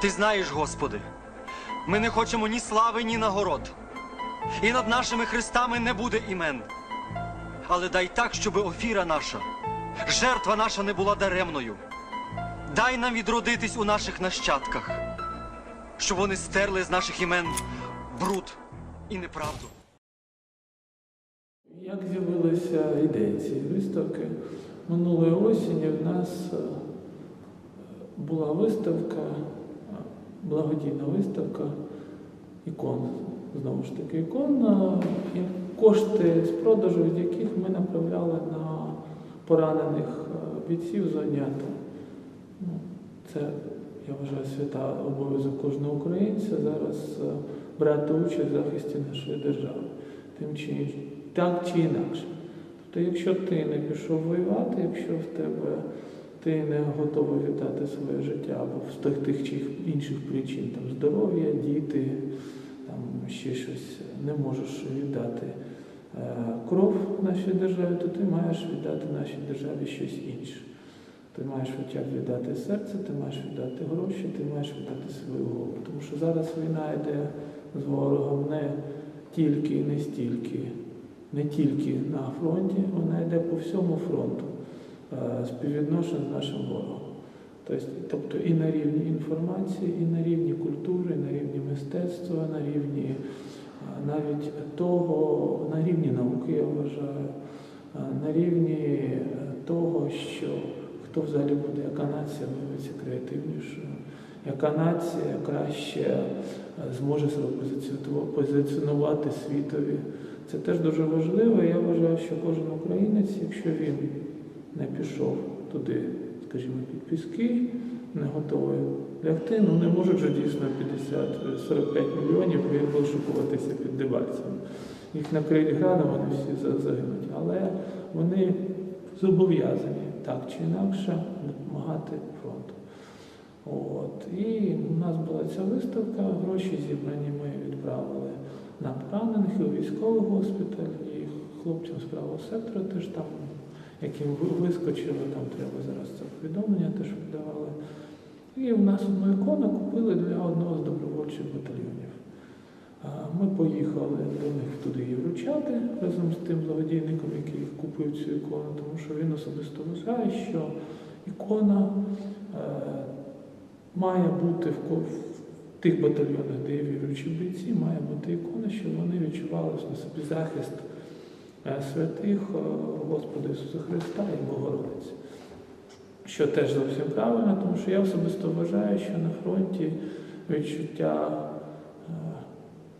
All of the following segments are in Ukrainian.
Ти знаєш, Господи, ми не хочемо ні слави, ні нагород. І над нашими хрестами не буде імен. Але дай так, щоб офіра наша, жертва наша не була даремною. Дай нам відродитись у наших нащадках, щоб вони стерли з наших імен бруд і неправду. Як з'явилася ідея цієї виставки? Минулої осені в нас е, була виставка, благодійна виставка ікон. Знову ж таки, ікон, і кошти з продажу, від яких ми направляли на поранених е, бійців АТО. Ну, Це, я вважаю, свята обов'язок кожного українця зараз е, брати участь в захисті нашої держави. Тим чи так чи інакше. Тобто, якщо ти не пішов воювати, якщо в тебе ти не готовий віддати своє життя або з тих, тих чи інших причин, там здоров'я, діти, там ще щось не можеш віддати е, кров нашій державі, то ти маєш віддати нашій державі щось інше. Ти маєш хоча б віддати серце, ти маєш віддати гроші, ти маєш віддати свою голову. Тому що зараз війна йде з ворогом не тільки і не стільки, не тільки на фронті, вона йде по всьому фронту співвідношень з нашим ворогом. Тобто, тобто і на рівні інформації, і на рівні культури, і на рівні мистецтва, на рівні е, навіть того, на рівні науки, я вважаю, е, на рівні е, того, що хто взагалі буде, яка нація виявиться креативнішою, яка нація краще е, зможе себе позиціонувати світові. Це теж дуже важливо. Я вважаю, що кожен українець, якщо він не пішов туди, скажімо, під піски, не готовий лягти, ну не можуть же дійсно 50-45 мільйонів вишукуватися під Дебальцем. Їх накриють градом, вони всі загинуть. Але вони зобов'язані так чи інакше допомагати фронту. От. І у нас була ця виставка, гроші зібрані ми відправили на поранених у військовий госпіталь, і хлопцям з правого сектора теж там, яким вискочили, там треба зараз це повідомлення теж видавали. І в нас одну ікону купили для одного з добровольчих батальйонів. Ми поїхали до них туди її вручати разом з тим благодійником, який купив цю ікону, тому що він особисто вважає, що ікона е, має бути в, тих батальйонах, де є віруючі бійці, має бути ікона, щоб вони відчували на собі захист святих е, Господа Ісуса Христа і Богородиці. Що теж зовсім правильно, тому що я особисто вважаю, що на фронті відчуття, е,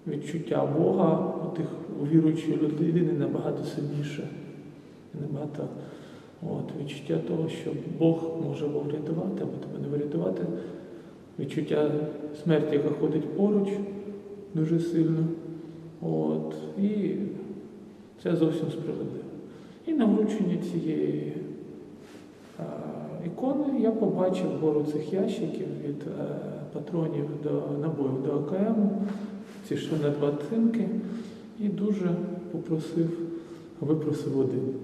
відчуття Бога у тих у віруючої людини набагато сильніше. Набагато от, відчуття того, що Бог може врятувати, або тебе не врятувати. Відчуття смерті, яка ходить поруч дуже сильно. От, і це зовсім справедливо. І на врученні цієї е, ікони я побачив гору цих ящиків від е, патронів до набоїв до АКМ, ці йшли на два цинки, і дуже попросив, випросив один.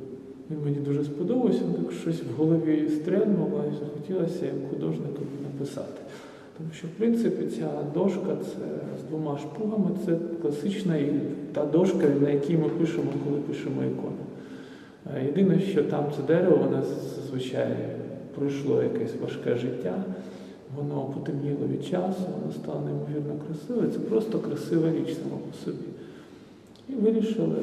Він мені дуже сподобався, так щось в голові стрельнуло і захотілося як художнику написати. Тому що, в принципі, ця дошка це з двома шпугами, це класична та дошка, на якій ми пишемо, коли пишемо ікону. Е, Єдине, що там це дерево, воно зазвичай пройшло якесь важке життя, воно потемніло від часу, воно стало неймовірно красиве. Це просто красива річ сама по собі. І вирішили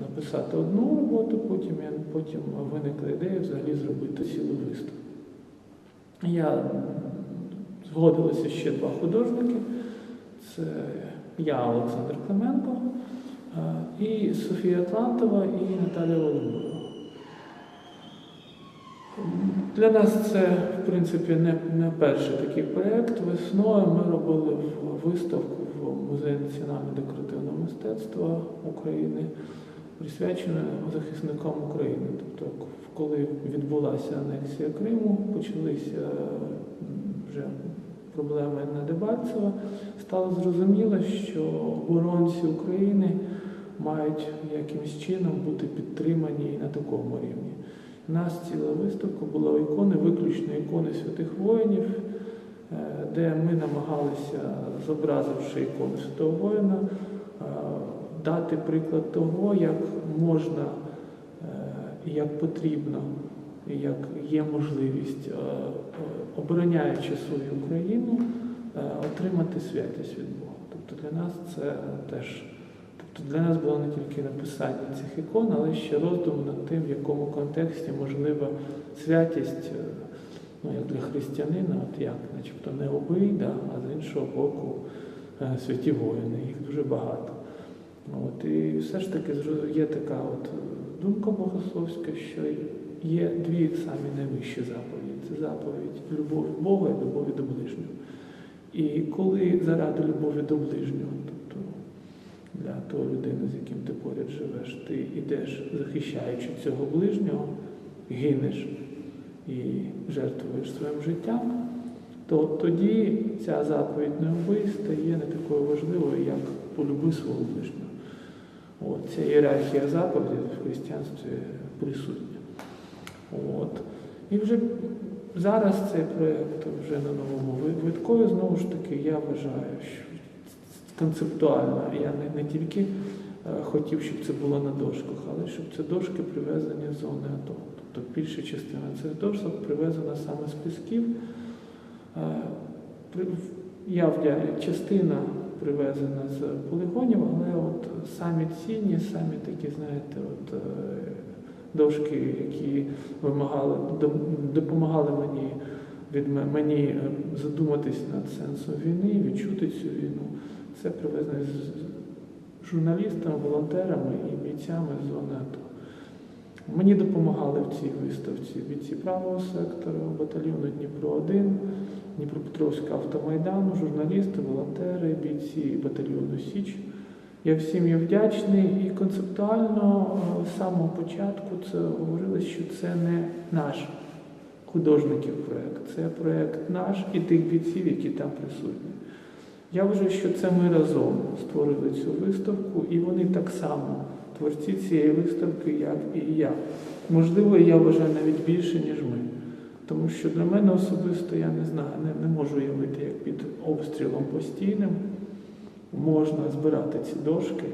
написати одну роботу, потім, потім виникла ідея взагалі зробити цілу виставку. Я згодилися ще два художники. Це я, Олександр Клименко, е, і Софія Атлантова, і Наталія Володимирова. Для нас це, в принципі, не, не перший такий проєкт. Весною ми робили виставку в Музеї національно-декоративного мистецтва України, присвячену захисникам України. Тобто, коли відбулася анексія Криму, почалися вже проблеми на Дебальцево, стало зрозуміло, що оборонці України мають якимось чином бути підтримані і на такому рівні. У нас ціла виставка була ікони, виключно ікони святих воїнів, е, де ми намагалися, зобразивши ікону Святого воїна, е, дати приклад того, як можна е, і як потрібно, як є можливість, е, е, обороняючи свою Україну, е, отримати святість від Бога. Тобто для нас це теж. Тобто для нас було не тільки написання цих ікон, але ще роздум над тим, в якому контексті можлива святість, е, ну як для християнина, от як, начебто не обий, да, а з іншого боку е, святі воїни, їх дуже багато. От, і все ж таки є така от е, думка богословська, що є дві самі найвищі заповіді. Це заповідь любові Бога і любові до ближнього. І коли заради любові до ближнього, тобто для того людини, з яким ти поряд живеш, ти йдеш, захищаючи цього ближнього, гинеш і жертвуєш своїм життям, то тоді ця заповідь не вбий стає не такою важливою, як полюби свого ближнього. От, ця ієрархія заповідей в християнстві присутня. От. І вже зараз цей проєкт вже на новому ви- виткові, знову ж таки, я вважаю, що концептуально я не, не тільки е, хотів, щоб це було на дошках, але щоб це дошки привезені з зони АТО. Тобто більша частина цих дошок привезена саме з пісків. Е, Я вдя- частина привезена з полігонів, але от самі цінні, самі такі, знаєте, от е, дошки, які вимагали, допомагали мені від мені е, задуматись над сенсом війни, відчути цю війну. Це привезено з журналістами, волонтерами і бійцями з зони. Мені допомагали в цій виставці бійці правого сектору, батальйону Дніпро-1, Дніпропетровського автомайдану, журналісти, волонтери, бійці батальйону Січ. Я всім є вдячний і концептуально е, з самого початку це говорилось, що це не наш художників проєкт, це проєкт наш і тих бійців, які там присутні. Я вважаю, що це ми разом створили цю виставку, і вони так само творці цієї виставки, як і я. Можливо, я вважаю навіть більше, ніж ми. Тому що для мене особисто я не знаю, не, не можу уявити, як під обстрілом постійним можна збирати ці дошки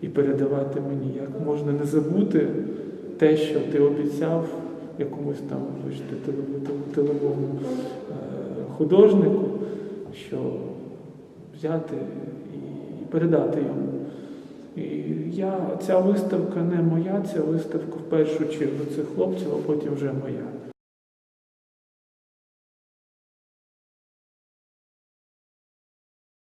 і передавати мені, як можна не забути те, що ти обіцяв якомусь там вибачте, теле- телевому е, художнику, що взяти і передати йому. І я, ця виставка не моя, ця виставка в першу чергу цих хлопців, а потім вже моя.